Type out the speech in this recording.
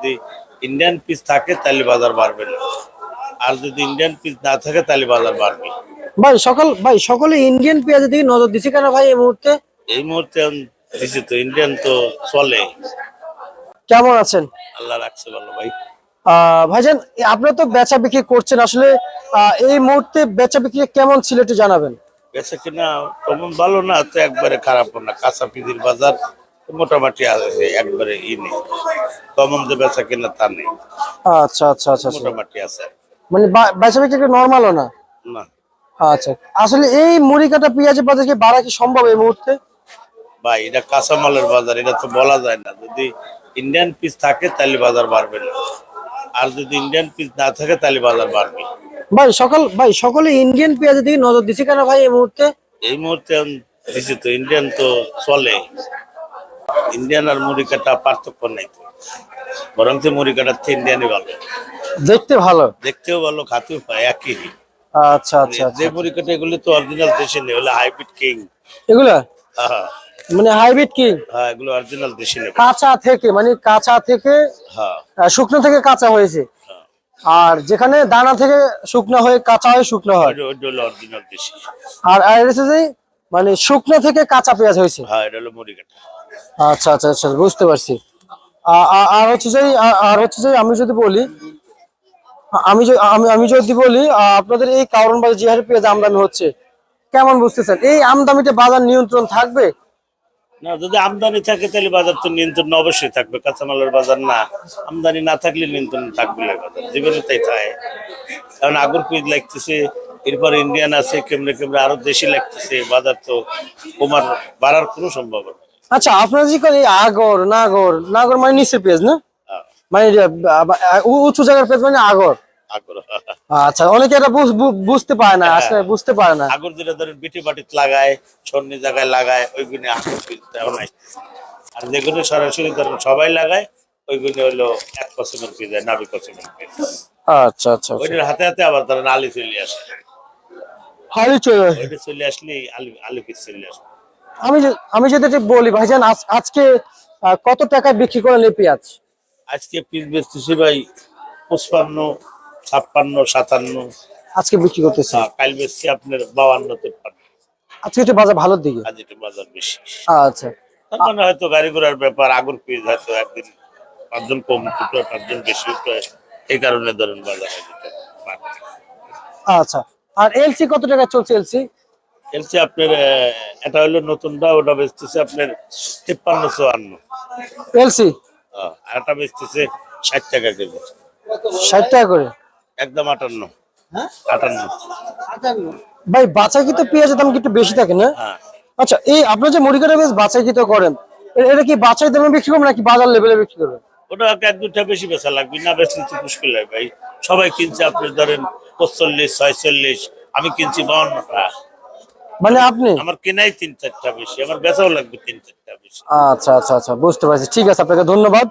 যদি Indian piece থাকে তাহলে বাজার বাড়বে না। আর যদি ইন্ডিয়ান পিস না থাকে তাহলে বাজার বাড়বে। ভাই সকাল ভাই সকলে ইন্ডিয়ান পেঁয়াজের দিকে নজর দিচ্ছে কেন ভাই এই মুহূর্তে? এই মুহূর্তে দিছি তো ইন্ডিয়ান তো চলে। কেমন আছেন? আল্লাহ রাখছে ভালো ভাই। ভাইজান আপনারা তো বেচা বিক্রি করছেন। আসলে এই মুহূর্তে বেচা বিক্রি কেমন ছিল একটু জানাবেন। বেচা কিনা তেমন ভালো না তো একবারে খারাপ না। কাঁচা পিদির বাজার মোটামুটি আছে একবারে ই নেই। কমন যে বেচা কিনা তা নেই। আচ্ছা আচ্ছা আচ্ছা আচ্ছা। মোটামুটি আছে। মানে বেচা বিক্রি নর্মালও না? না। আচ্ছা। আসলে এই মুড়ি কাটা পেঁয়াজের বাজার কি বাড়া কি সম্ভব এই মুহূর্তে? ভাই এটা কাঁচামালের বাজার এটা তো বলা যায় না। যদি ইন্ডিয়ান পিস থাকে তাহলে বাজার বাড়বে না। আর যদি ইন্ডিয়ান পিস না থাকে তাহলে বাজার বাড়বে। ভাই সকাল ভাই সকলে ইন্ডিয়ান পেঁয়াজের দিকে নজর দিচ্ছে কেন ভাই এই মুহূর্তে? এই মুহূর্তে দিছি তো ইন্ডিয়ান তো চলে। ইন্ডিয়ান আর মুড়ি কাটা পার্থক্য নেই তো। বরং তো মুড়ি কাটার থেকে ইন্ডিয়ানই ভালো। দেখতে ভালো? দেখতেও ভালো খাতেও পায় একই আচ্ছা আচ্ছা যে মুড়ি কাটা এগুলি তো অরিজিনাল দেশে নেই হলে হাইব্রিড কিং এগুলা? হ্যাঁ। মানে হাইব্রিড কি হ্যাঁ এগুলো অরিজিনাল দেশে নেই। কাঁচা থেকে মানে কাঁচা থেকে হ্যাঁ। শুকনো থেকে কাঁচা হয়েছে। হ্যাঁ। আর যেখানে দানা থেকে শুকনো হয়ে কাঁচা হয়ে শুকনো হয়। আর আর হচ্ছে যে মানে শুকনো থেকে কাঁচা পেঁয়াজ হয়েছে? হ্যাঁ এটা হলো মুড়ি কাটা। আচ্ছা আচ্ছা আচ্ছা বুঝতে পারছি। আর হচ্ছে যে আর হচ্ছে যে আমি যদি বলি আমি আমি আমি যদি বলি আপনাদের এই কারণ বাজার যে হারে পেঁয়াজ আমদানি হচ্ছে কেমন বুঝতেছেন? এই আমদানিতে বাজার নিয়ন্ত্রণ থাকবে? না যদি আমদানি থাকে তাহলে বাজার তো নিয়ন্ত্রণ অবশ্যই থাকবে। কাঁচামালের বাজার না আমদানি না থাকলে নিয়ন্ত্রণ থাকবে না বাজার। জীবনে তাই থাকে। কারণ আগর পিস লাগতেছে এরপর ইন্ডিয়ান আছে কেমনে কেমনে আরও দেশি লাগতেছে বাজার তো কমার বাড়ার কোনো সম্ভাবনা আচ্ছা আপনারা যে করে আগর নাগর নাগর মানে নিচের পেজ না? হ্যাঁ, মানে উঁচু জায়গার পেঁয়াজ মানে আগর। আগর। আচ্ছা অনেকে এটা বুঝতে পারে না আসলে বুঝতে পারে না। আগর যেটা ধরেন বিটি বাটিত লাগায় ছন্নি জায়গায় লাগায় ওইগুলি এখন আর যেগুলো সরাসরি ধরেন সবাই লাগায় ওইগুলি হলো এক কসমের পিস নাবি কসমের পিস আচ্ছা আচ্ছা আচ্ছা। ওইটার হাতে হাতে আবার ধরেন আলি চলে আসে। চলে আসে। ওইটা চলে আলু পিস চলে আসবে। আমি আমি যদি বলি ভাইজান আজ- আজকে কত টাকা বিক্রি করেন এই পেঁয়াজ? আজকে পিস বেচতেছি ভাই পঁচপান্ন ছাপ্পান্ন সাতান্ন। আজকে বিক্রি করতেছে। আহ, কাল বেচছি আপনার বাউান্ন তেপ্পান্ন। আজকে একটু বাজার ভালোর দিকে? আজ একটু বাজার বেশি। আচ্ছা। মানে হয়তো গাড়ি ঘোড়ার ব্যাপার আগর পিস হয়তো একদিন পাঁচজন কম উঠল পাঁচজন বেশি উঠল এই কারণে ধরেন বাজার আচ্ছা। আর এলসি কত টাকা চলছে এলসি এলসি আপনার এটা হলো নতুনটা ওটা বেচতেছে আপনার তিপ্পান্ন চুয়ান্ন। এলসি একটা বেচতেছে ষাট টাকা কেজি। ষাট টাকা করে? একদম আটান্ন। আটান্ন। ভাই বাছাইকৃত পেঁয়াজের দাম কি একটু বেশি থাকে না? হ্যাঁ। আচ্ছা এই আপনার যে মুড়ি কাটা বেশ বাছাইকৃত করেন এটা কি বাছাই দামে বিক্রি করবেন নাকি বাজার লেভেলে বিক্রি করবেন? ওটা এক দুটা বেশি বেচা লাগবে না বেচলে তো মুশকিল হয় ভাই। সবাই কিনছে আপনি ধরেন পঁচল্লিশ ছয়চল্লিশ আমি কিনছি বাউন্নটা মানে আপনি? আমার কেনাই তিন চারটা বেশি আমার বেচাও লাগবে তিন চারটা বেশি। আচ্ছা আচ্ছা আচ্ছা বুঝতে পারছি। ঠিক আছে আপনাকে ধন্যবাদ।